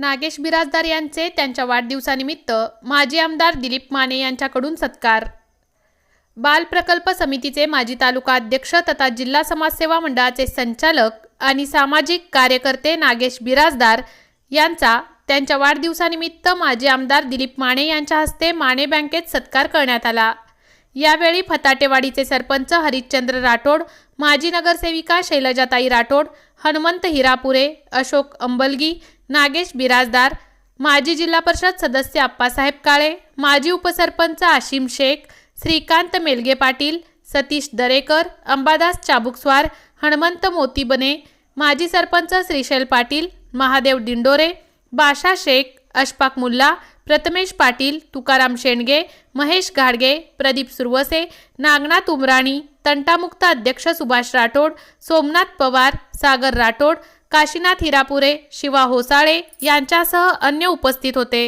नागेश बिराजदार यांचे त्यांच्या वाढदिवसानिमित्त माजी आमदार दिलीप माने यांच्याकडून सत्कार. बाल प्रकल्प समितीचे माजी तालुका अध्यक्ष तथा जिल्हा समाजसेवा मंडळाचे संचालक आणि सामाजिक कार्यकर्ते नागेश बिराजदार यांचा त्यांच्या वाढदिवसानिमित्त माजी आमदार दिलीप माने यांच्या हस्ते माने बँकेत सत्कार करण्यात आला. यावेळी फताटेवाडीचे सरपंच हरिश्चंद्र राठोड माजी नगरसेविका शैलजाताई राठोड हनुमंत हिरापुरे अशोक अंबलगी नागेश बिराजदार माजी जिल्हा परिषद सदस्य आप्पासाहेब काळे माजी उपसरपंच आशिम शेख श्रीकांत मेलगे पाटील सतीश दरेकर अंबादास चाबुकस्वार हनुमंत मोतीबने माजी सरपंच श्रीशैल पाटील महादेव दिंडोरे बाशा शेख अशफाक मुल्ला प्रथमेश पाटील तुकाराम शेंडगे महेश घाडगे प्रदीप सुरवसे नागनाथ उमराणी तंटामुक्त अध्यक्ष सुभाष राठोड सोमनाथ पवार सागर राठोड काशीनाथ हिरापुरे शिवा होसाळे यांच्यासह अन्य उपस्थित होते.